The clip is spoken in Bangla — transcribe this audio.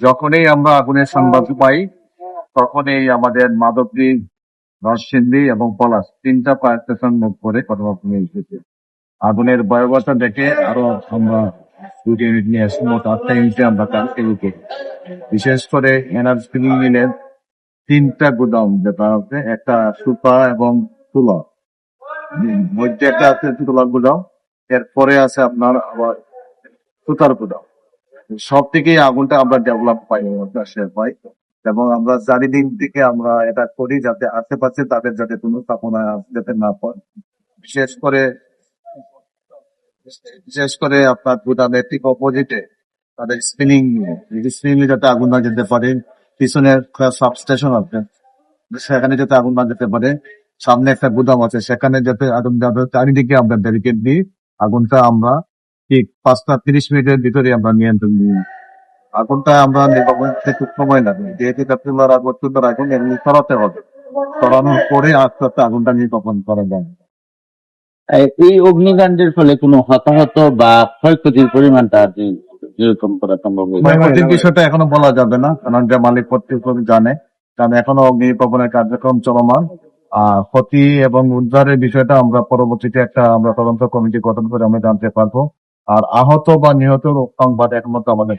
যখনই আমরা আগুনের সংবাদ পাই, তখনই আমাদের মাধবদী নরসিংদী এবং পলাশ তিনটা ফায়ার স্টেশন মুখ করে ঘটনাক্রমে এসেছে। আগুনের ভয়াবহতা দেখে আরও আমরা দুটি ইউনিট নিয়ে আসি, মোট আটটা ইউনিটে আমরা কাজকে করি। বিশেষ করে এনার্জি মিলের তিনটা গুদাম যেটা আছে, একটা সুতা এবং তুলা। মধ্যে একটা আছে তুলার গুদাম, এরপরে আছে আপনার আবার সুতার গুদাম। সব থেকেই আগুনটা আমরা ডেভেলপ পাই সে পাই। এবং আমরা চারিদিক থেকে আমরা এটা করি যাতে আশেপাশে তাদের যাতে কোনো স্থাপনা যাতে না পড়ে। বিশেষ করে বিশেষ করে আপনার গুদামের ঠিক অপোজিটে তাদের স্পিনিং স্পিনিং যাতে আগুন না যেতে পারে পিছনের সাবস্টেশন আছে, সেখানে যাতে আগুন না যেতে পারে, সামনে একটা গুদাম আছে, সেখানে যাতে আগুন যাবে চারিদিকে আমরা ব্যারিকেড দিই আগুনটা আমরা ঠিক পাঁচটা তিরিশ মিনিটের ভিতরে আমরা নিয়ন্ত্রণ নিই। আগুনটা আমরা নির্বাপন করতে খুব সময় লাগে। যেহেতু ক্যাপ্টুলার আগুন তুলার আগুন এমনি সরাতে হবে। সরানোর পরে আস্তে আস্তে আগুনটা নির্বাপন করা যায়। এই- অগ্নিকাণ্ডের ফলে কোনো হতাহত বা ক্ষয়ক্ষতির পরিমাণটা যেরকম করা সম্ভব ক্ষয়ক্ষতির বিষয়টা এখনও বলা যাবে না কারণ যে মালিক কর্তৃপক্ষ জানে কারণ এখনও অগ্নিনির্বাপনের কার্যক্রম চলমান। আর ক্ষতি এবং উদ্ধারের বিষয়টা আমরা পরবর্তীতে একটা আমরা তদন্ত কমিটি গঠন করে আমরা জানতে পারব। আর আহত বা নিহত সংবাদ একমাত্র আমাদের